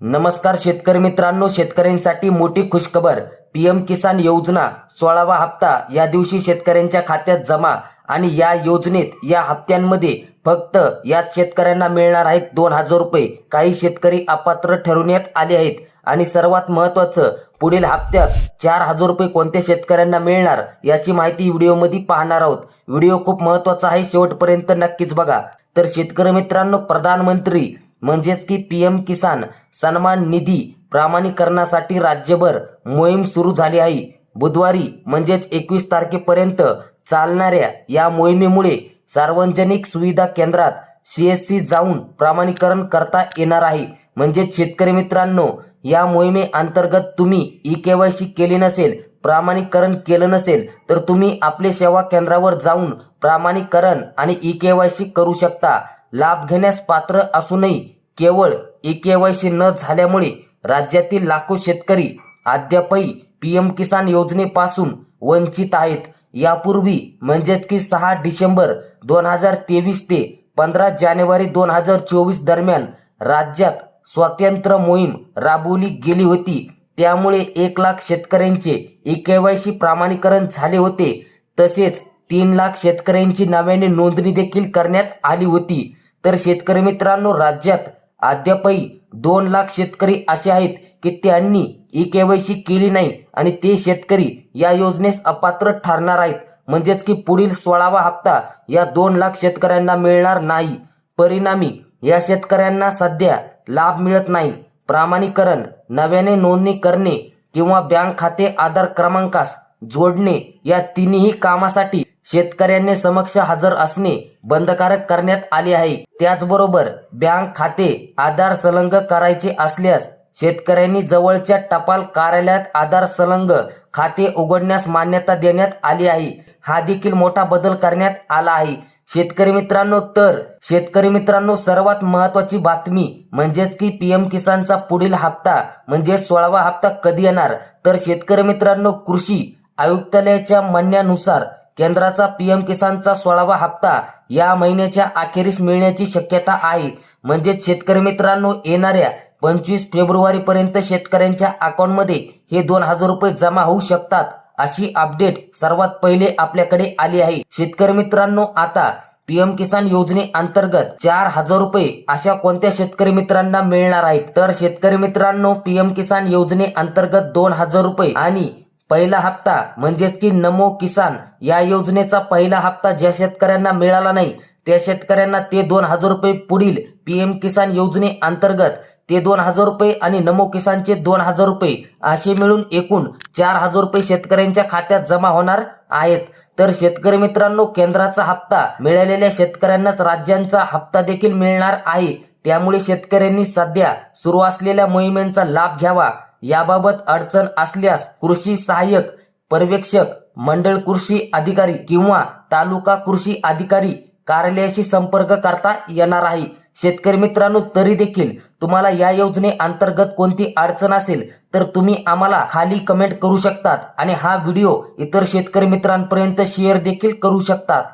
नमस्कार शेतकरी मित्रांनो शेतकऱ्यांसाठी मोठी खुशखबर. पीएम किसान योजना सोळावा हप्ता. या दिवशी शेतकऱ्यांच्या खात्यात जमा आणि या योजनेत या हप्त्यांमध्ये फक्त यात शेतकऱ्यांना मिळणार आहेत दोन हजार रुपये. काही शेतकरी अपात्र ठरवण्यात आले आहेत आणि सर्वात महत्वाचं पुढील हप्त्यात चार हजार रुपये कोणत्या शेतकऱ्यांना मिळणार याची माहिती व्हिडिओमध्ये पाहणार आहोत. व्हिडिओ खूप महत्त्वाचा आहे शेवटपर्यंत नक्कीच बघा. तर शेतकरी मित्रांनो प्रधानमंत्री म्हणजेच की पीएम किसान सन्मान निधी प्रामाणीकरणासाठी राज्यभर मोहीम सुरू झाली आहे. बुधवारी म्हणजेच एकवीस तारखेपर्यंत चालणाऱ्या या मोहिमेमुळे सार्वजनिक सुविधा केंद्रात सीएससी जाऊन प्रमाणीकरण करता येणार आहे. म्हणजेच शेतकरी मित्रांनो या मोहिमे अंतर्गत तुम्ही ई केवायसी केली नसेल प्रामाणीकरण केलं नसेल तर तुम्ही आपले सेवा केंद्रावर जाऊन प्रामाणीकरण आणि ई केवायसी करू शकता. लाभ घेण्यास पात्र असूनही केवळ ई केवायसी न झाल्यामुळे राज्यातील लाखो शेतकरी अद्यापही पीएम किसान योजनेपासून वंचित आहेत. यापूर्वी म्हणजेच की सहा डिसेंबर दोन हजार तेवीस ते पंधरा जानेवारी दोन हजार चोवीस दरम्यान राज्यात स्वातंत्र्य मोहीम राबवली गेली होती. त्यामुळे एक लाख शेतकऱ्यांचे ई केवायसी प्रमाणीकरण झाले होते. तसेच तीन लाख शेतकऱ्यांची नव्याने नोंदणी देखील करण्यात आली होती. तर शेतकरी मित्रांनो राज्यात अद्यापही दोन लाख शेतकरी असे आहेत की त्यांनी ई केवायसी केली नाही आणि ते शेतकरी या योजनेस अपात्र ठरणार आहेत. म्हणजेच की पुढील सोळावा हप्ता या दोन लाख शेतकऱ्यांना मिळणार नाही. परिणामी या शेतकऱ्यांना सध्या लाभ मिळत नाही. प्रमाणीकरण नव्याने नोंदणी करणे किंवा बँक खाते आधार क्रमांकास जोडणे या तिन्ही कामासाठी शेतकऱ्यांनी समक्ष हजर असणे बंधकारक करण्यात आले आहे. त्याचबरोबर बँक खाते आधार संलग्न करायचे असल्यास शेतकऱ्यांनी जवळच्या टपाल कार्यालयात आधार संलग्न खाते उघडण्यास मान्यता देण्यात आली आहे. हा देखील मोठा बदल करण्यात आला आहे. शेतकरी मित्रांनो तर शेतकरी मित्रांनो सर्वात महत्वाची बातमी म्हणजेच की पीएम किसानचा पुढील हप्ता म्हणजे सोळावा हप्ता कधी येणार? तर शेतकरी मित्रांनो कृषी आयुक्तालयाच्या म्हणण्यानुसार केंद्राचा पीएम किसानचा सोळावा हप्ता या महिन्याच्या अखेरीस मिळण्याची शक्यता आहे. म्हणजेच शेतकरी मित्रांनो येणाऱ्या पंचवीस फेब्रुवारी पर्यंत शेतकऱ्यांच्या अकाउंटमध्ये हे दोन हजार रुपये जमा होऊ शकतात अशी अपडेट सर्वात पहिले आपल्याकडे आली आहे. शेतकरी मित्रांनो आता पीएम किसान योजने अंतर्गत चार हजार रुपये अशा कोणत्या शेतकरी मित्रांना मिळणार आहेत? तर शेतकरी मित्रांनो पीएम किसान योजने अंतर्गत दोन हजार रुपये आणि पहिला हप्ता म्हणजेच की नमो किसान या योजनेचा पहिला हप्ता ज्या शेतकऱ्यांना मिळाला नाही त्या शेतकऱ्यांना ते दोन हजार रुपये पुढील पीएम किसान योजने अंतर्गत ते दोन हजार रुपये आणि नमो किसानचे दोन हजार रुपये असे मिळून एकूण चार हजार रुपये शेतकऱ्यांच्या खात्यात जमा होणार आहेत. तर शेतकरी मित्रांनो केंद्राचा हप्ता मिळालेल्या शेतकऱ्यांनाच राज्यांचा हप्ता देखील मिळणार आहे. त्यामुळे शेतकऱ्यांनी सध्या सुरू असलेल्या मोहिमेचा लाभ घ्यावा. याबाबत अडचण असल्यास कृषी सहाय्यक पर्यवेक्षक मंडळ कृषी अधिकारी किंवा तालुका कृषी अधिकारी कार्यालयाशी संपर्क करता येणार आहे. शेतकरी मित्रांनो तरी देखील तुम्हाला या योजने अंतर्गत कोणती अडचण असेल तर तुम्ही आम्हाला खाली कमेंट करू शकतात आणि हा व्हिडिओ इतर शेतकरी मित्रांपर्यंत शेअर देखील करू शकतात.